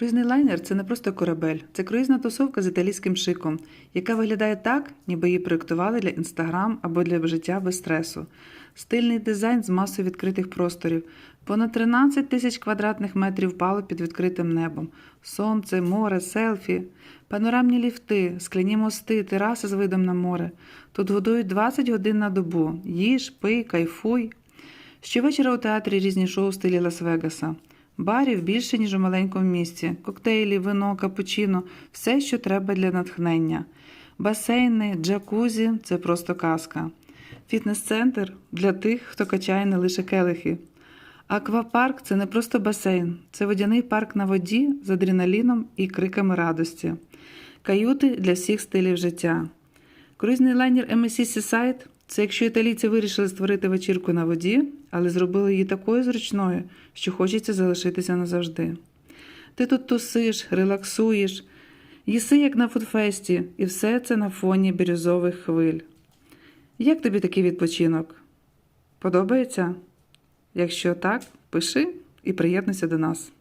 Круїзний лайнер це не просто корабель, це круїзна тусовка з італійським шиком, яка виглядає так, ніби її проєктували для інстаграм або для життя без стресу. Стильний дизайн з масою відкритих просторів, понад 13 тисяч квадратних метрів палуб під відкритим небом, сонце, море, селфі, панорамні ліфти, скляні мости, тераси з видом на море. Тут годують 20 годин на добу. Їж, пий, кайфуй. Щовечора у театрі різні шоу в стилі Лас-Вегаса. Барів більше, ніж у маленькому місті. Коктейлі, вино, капучино все, що треба для натхнення. Басейни, джакузі це просто казка. Фітнес-центр для тих, хто качає не лише келихи. Аквапарк це не просто басейн, це водяний парк на воді з адреналіном і криками радості. Каюти для всіх стилів життя. Круїзний лайнер MSC Seaside – це якщо італійці вирішили створити вечірку на воді, але зробили її такою зручною, що хочеться залишитися назавжди. Ти тут тусиш, релаксуєш, їси як на фудфесті, і все це на фоні бірюзових хвиль. Як тобі такий відпочинок? Подобається? Якщо так, пиши і приєднуйся до нас.